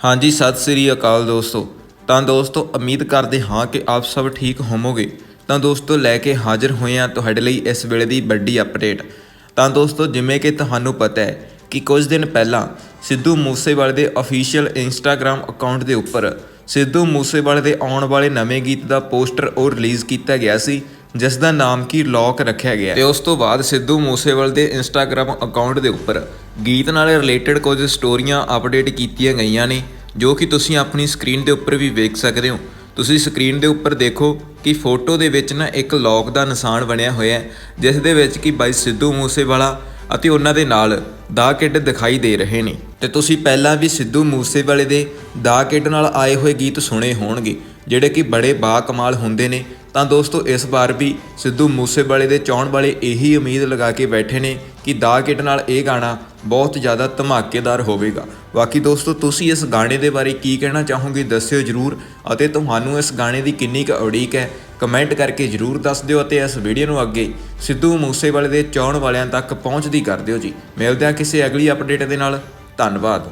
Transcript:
ਹਾਂਜੀ, ਸਤਿ ਸ੍ਰੀ ਅਕਾਲ ਦੋਸਤੋ। ਤਾਂ ਦੋਸਤੋ, ਉਮੀਦ ਕਰਦੇ ਹਾਂ ਕਿ ਆਪ ਸਭ ਠੀਕ ਹੋਵੋਗੇ। ਤਾਂ ਦੋਸਤੋ, ਲੈ ਕੇ ਹਾਜ਼ਰ ਹੋਏ ਹਾਂ ਤੁਹਾਡੇ ਲਈ ਇਸ ਵੇਲੇ ਦੀ ਵੱਡੀ ਅਪਡੇਟ ਤਾਂ ਦੋਸਤੋ, ਜਿਵੇਂ ਕਿ ਤੁਹਾਨੂੰ ਪਤਾ ਹੈ ਕਿ ਕੁਝ ਦਿਨ ਪਹਿਲਾਂ ਸਿੱਧੂ ਮੂਸੇਵਾਲੇ ਦੇ ਅਫੀਸ਼ੀਅਲ ਇੰਸਟਾਗ੍ਰam ਅਕਾਊਂਟ ਦੇ ਉੱਪਰ ਸਿੱਧੂ ਮੂਸੇਵਾਲੇ ਦੇ ਆਉਣ ਵਾਲੇ ਨਵੇਂ ਗੀਤ ਦਾ ਪੋਸਟਰ ਉਹ ਰਿਲੀਜ਼ ਕੀਤਾ ਗਿਆ ਸੀ। ਜਿਸ ਦਾ ਨਾਮ ਕੀ ਲੌਕ ਰੱਖਿਆ ਗਿਆ। ਤੇ ਉਸ ਤੋਂ ਬਾਅਦ ਸਿੱਧੂ ਮੂਸੇਵਾਲੇ ਦੇ ਇੰਸਟਾਗ੍ਰam ਅਕਾਊਂਟ ਦੇ ਉੱਪਰ ਗੀਤ ਨਾਲ ਰਿਲੇਟਡ ਕੁਝ ਸਟੋਰੀਆਂ ਅਪਡੇਟ ਕੀਤੀਆਂ ਗਈਆਂ ਨੇ, ਜੋ ਕਿ ਤੁਸੀਂ ਆਪਣੀ ਸਕਰੀਨ ਦੇ ਉੱਪਰ ਵੀ ਵੇਖ ਸਕਦੇ ਹੋ। ਤੁਸੀਂ ਸਕਰੀਨ ਦੇ ਉੱਪਰ ਦੇਖੋ ਕਿ ਫੋਟੋ ਦੇ ਵਿੱਚ ਨਾ ਇੱਕ ਲੌਕ ਦਾ ਨਿਸ਼ਾਨ ਬਣਿਆ ਹੋਇਆ ਹੈ ਜਿਸ ਦੇ ਵਿੱਚ ਕਿ ਬਾਈ ਸਿੱਧੂ ਮੂਸੇਵਾਲਾ ਅਤੇ ਉਹਨਾਂ ਦੇ ਨਾਲ ਦਾ ਕਿੱਡ ਦਿਖਾਈ ਦੇ ਰਹੇ ਨੇ। ਤੇ ਤੁਸੀਂ ਪਹਿਲਾਂ ਵੀ ਸਿੱਧੂ ਮੂਸੇਵਾਲੇ ਦੇ ਦਾ ਕਿੱਡ ਨਾਲ ਆਏ ਹੋਏ ਗੀਤ ਸੁਣੇ ਹੋਣਗੇ। ਜਿਹੜੇ ਕਿ ਬੜੇ ਬਾ ਕਮਾਲ ਹੁੰਦੇ ਨੇ, ਤਾਂ ਦੋਸਤੋ ਇਸ ਵਾਰ ਵੀ ਸਿੱਧੂ ਮੂਸੇਵਾਲੇ ਦੇ ਚਾਹਣ ਵਾਲੇ ਇਹੀ ਉਮੀਦ ਲਗਾ ਕੇ ਬੈਠੇ ਨੇ ਕਿ ਦਾ ਕਿੱਡ ਨਾਲ ਇਹ ਗਾਣਾ ਬਹੁਤ ਜ਼ਿਆਦਾ ਧਮਾਕੇਦਾਰ ਹੋਵੇਗਾ। ਬਾਕੀ ਦੋਸਤੋ ਤੁਸੀਂ ਇਸ ਗਾਣੇ ਦੇ ਬਾਰੇ ਕੀ ਕਹਿਣਾ ਚਾਹੋਗੇ ਦੱਸਿਓ ਜਰੂਰ ਅਤੇ ਤੁਹਾਨੂੰ ਇਸ ਗਾਣੇ ਦੀ ਕਿੰਨੀ ਕੁ ਉਡੀਕ ਹੈ ਕਮੈਂਟ ਕਰਕੇ ਜਰੂਰ ਦੱਸ ਦਿਓ ਅਤੇ ਇਸ ਵੀਡੀਓ ਨੂੰ ਅੱਗੇ ਸਿੱਧੂ ਮੂਸੇਵਾਲੇ ਦੇ ਚਾਹਣ ਵਾਲਿਆਂ ਤੱਕ ਪਹੁੰਚਦੀ ਕਰ ਦਿਓ ਜੀ। ਮਿਲਦੇ ਹਾਂ ਕਿਸੇ ਅਗਲੀ ਅਪਡੇਟ ਦੇ ਨਾਲ। ਧੰਨਵਾਦ।